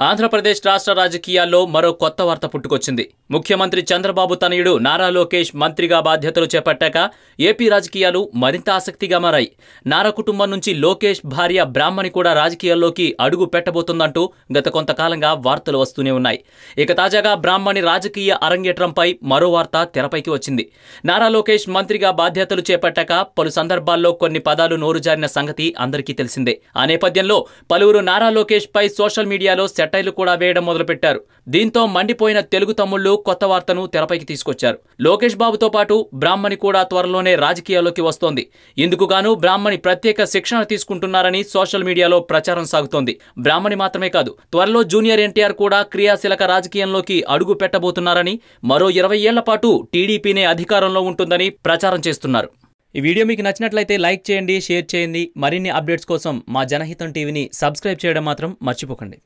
ఆంధ్రప్రదేశ్ రాష్ట్ర రాజకీయాల్లో మరో కొత్త వార్త పుట్టుకొచ్చింది. ముఖ్యమంత్రి చంద్రబాబు తనయుడు నారా లోకేష్ మంత్రిగా బాధ్యతలు చేపట్టాక ఏపీ రాజకీయాలు మరింత ఆసక్తిగా మారాయి. నారా కుటుంబం నుంచి లోకేష్ భార్య బ్రాహ్మణి కూడా రాజకీయాల్లోకి అడుగు పెట్టబోతుందంటూ గత కొంతకాలంగా వార్తలు వస్తూనే ఉన్నాయి. ఇక తాజాగా బ్రాహ్మణి రాజకీయ అరంగేట్రంపై మరో వార్త తెరపైకి వచ్చింది. నారా లోకేష్ మంత్రిగా బాధ్యతలు చేపట్టాక పలు సందర్భాల్లో కొన్ని పదాలు నోరు జారిన సంగతి అందరికీ తెలిసిందే. ఆ నేపథ్యంలో పలువురు నారా లోకేష్ పై సోషల్ మీడియాలో చట్టైలు కూడా వేయడం మొదలుపెట్టారు. దీంతో మండిపోయిన తెలుగు తమ్ముళ్ళు కొత్త వార్తను తెరపైకి తీసుకొచ్చారు. లోకేష్ బాబుతో పాటు బ్రాహ్మణి కూడా త్వరలోనే రాజకీయాల్లోకి వస్తోంది. ఇందుకు గాను బ్రాహ్మణి ప్రత్యేక శిక్షణ తీసుకుంటున్నారని సోషల్ మీడియాలో ప్రచారం సాగుతోంది. బ్రాహ్మణి మాత్రమే కాదు త్వరలో జూనియర్ ఎన్టీఆర్ కూడా క్రియాశీలక రాజకీయంలోకి అడుగు పెట్టబోతున్నారని మరో ఇరవై ఏళ్ళ పాటు టీడీపీనే అధికారంలో ఉంటుందని ప్రచారం చేస్తున్నారు. ఈ వీడియో మీకు నచ్చినట్లయితే లైక్ చేయండి షేర్ చేయండి. మరిన్ని అప్డేట్స్ కోసం మా జనహితం టీవీని సబ్స్క్రైబ్ చేయడం మాత్రం మర్చిపోకండి.